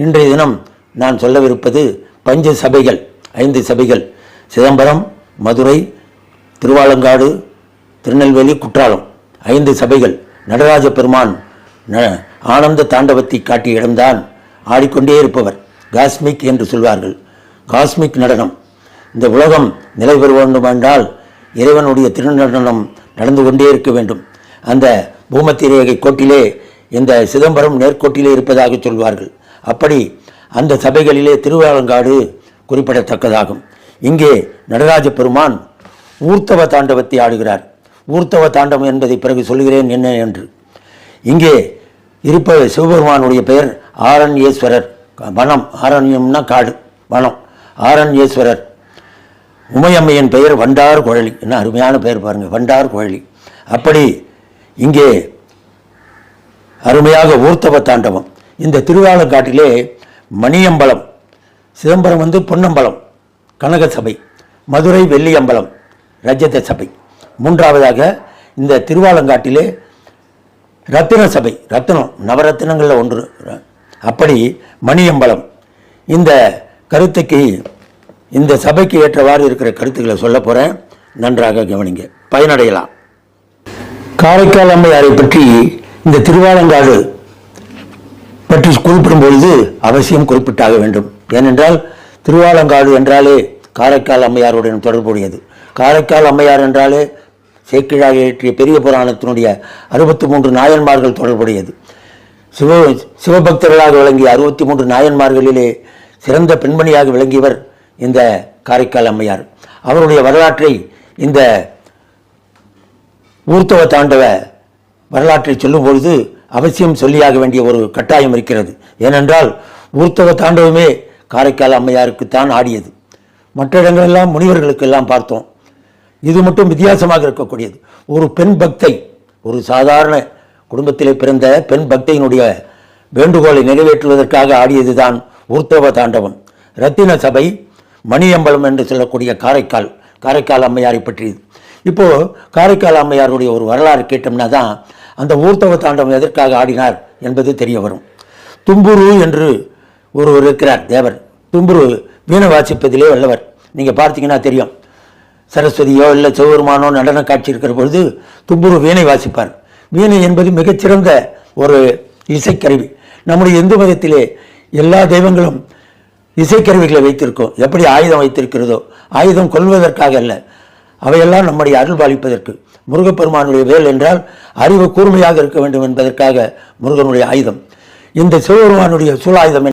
இன்றைய தினம் நான் சொல்லவிருப்பது பஞ்ச சபைகள் ஐந்து சபைகள். சிதம்பரம் மதுரை திருவாலங்காடு திருநெல்வேலி குற்றாலம். ஐந்து சபைகள். நடராஜ பெருமான் ந- ஆனந்த தாண்டவத்தை காட்டிய இடம்தான் ஆடிக்கொண்டே இருப்பவர் காஸ்மிக் என்று சொல்வார்கள். காஸ்மிக் நடனம். இந்த உலகம் நிலை பெற வேண்டும் என்றால் இறைவனுடைய திருநடனம் நடந்து கொண்டே இருக்க வேண்டும். அந்த பூமத்திரேகை கோட்டிலே இந்த சிதம்பரம் நேர்கோட்டிலே இருப்பதாக சொல்வார்கள். அப்படி அந்த சபைகளிலே திருவாலங்காடு குறிப்பிடத்தக்கதாகும். இங்கே நடராஜ பெருமான் ஊர்த்தவ தாண்டவத்தை ஆடுகிறார். ஊர்த்தவ தாண்டவம் என்பதை பிறகு சொல்கிறேன் என்ன என்று. இங்கே இருப்ப சிவபெருமானுடைய பெயர் ஆரண்யேஸ்வரர். வனம் ஆரண்யம்னா காடு வனம். ஆரண்யேஸ்வரர். உமையம்மையின் பெயர் வண்டார் குழலி. என்ன அருமையான பெயர் பாருங்கள் வண்டார் குழலி. அப்படி இங்கே அருமையாக ஊர்த்தவ தாண்டவம். இந்த திருவாலங்காட்டிலே மணியம்பலம் சிதம்பரம் வந்து பொன்னம்பலம் கனக சபை மதுரை வெள்ளியம்பலம் ரஜத சபை. மூன்றாவதாக இந்த திருவாலங்காட்டிலே ரத்தின சபை ரத்தினம் நவரத்தினங்களில் ஒன்று. அப்படி மணியம்பலம். இந்த கருத்துக்கு இந்த சபைக்கு ஏற்றவாறு இருக்கிற கருத்துக்களை சொல்ல போகிறேன் நன்றாக கவனிங்க. பயனடையலாம். காரைக்கால் அம்மையாரை பற்றி இந்த திருவாலங்காடு பற்றி குறிப்பிடும் பொழுது அவசியம் குறிப்பிட்டாக வேண்டும். ஏனென்றால் திருவாலங்காடு என்றாலே காரைக்கால் அம்மையாருடன் தொடர்புடையது. காரைக்கால் அம்மையார் என்றாலே சேக்கிழாக இயற்றிய பெரிய புராணத்தினுடைய அறுபத்தி மூன்று நாயன்மார்கள் தொடர்புடையது. சிவ சிவபக்தர்களாக விளங்கிய அறுபத்தி மூன்று நாயன்மார்களிலே சிறந்த பெண்மணியாக விளங்கியவர் இந்த காரைக்கால் அம்மையார். அவருடைய வரலாற்றை இந்த ஊர்த்தவ தாண்டவ வரலாற்றை சொல்லும் பொழுது அவசியம் சொல்லியாக வேண்டிய ஒரு கட்டாயம் இருக்கிறது. ஏனென்றால் ஊர்த்தவ தாண்டவமே காரைக்கால் அம்மையாருக்குத்தான் ஆடியது. மற்ற இடங்களெல்லாம் முனிவர்களுக்கெல்லாம் பார்த்தோம். இது மட்டும் வித்தியாசமாக இருக்கக்கூடியது. ஒரு பெண் பக்தை ஒரு சாதாரண குடும்பத்திலே பிறந்த பெண் பக்தையினுடைய வேண்டுகோளை நிறைவேற்றுவதற்காக ஆடியதுதான் ஊர்த்தவ தாண்டவம். ரத்தின சபை மணியம்பலம் என்று சொல்லக்கூடிய காரைக்கால் காரைக்கால் அம்மையாரை பற்றியது. இப்போது காரைக்கால் அம்மையாருடைய ஒரு வரலாறு கேட்டோம்னா தான் அந்த ஊர்த்தவ தாண்டவம் எதற்காக ஆடினார் என்பது தெரிய வரும். தும்புரு என்று ஒருவர் இருக்கிறார் தேவர். தும்புரு வீணை வாசிப்பதிலே வல்லவர். நீங்கள் பார்த்தீங்கன்னா தெரியும். சரஸ்வதியோ இல்லை சிவபெருமானோ நடன காட்சி இருக்கிற பொழுது தும்புரு வீணை வாசிப்பார். வீணை என்பது மிகச்சிறந்த ஒரு இசைக்கருவி. நம்முடைய இந்து மதத்திலே எல்லா தெய்வங்களும் இசைக்கருவிகளை வைத்திருக்கோம். எப்படி ஆயுதம் வைத்திருக்கிறதோ ஆயுதம் கொள்வதற்காக அல்ல அவையெல்லாம் நம்முடைய அருள் பாலிப்பதற்கு. முருகப்பெருமானுடைய வேல் என்றால் அறிவு கூர்மையாக இருக்க வேண்டும் என்பதற்காக முருகனுடைய ஆயுதம். இந்த சிவபெருமானுடைய சூழாயுதம்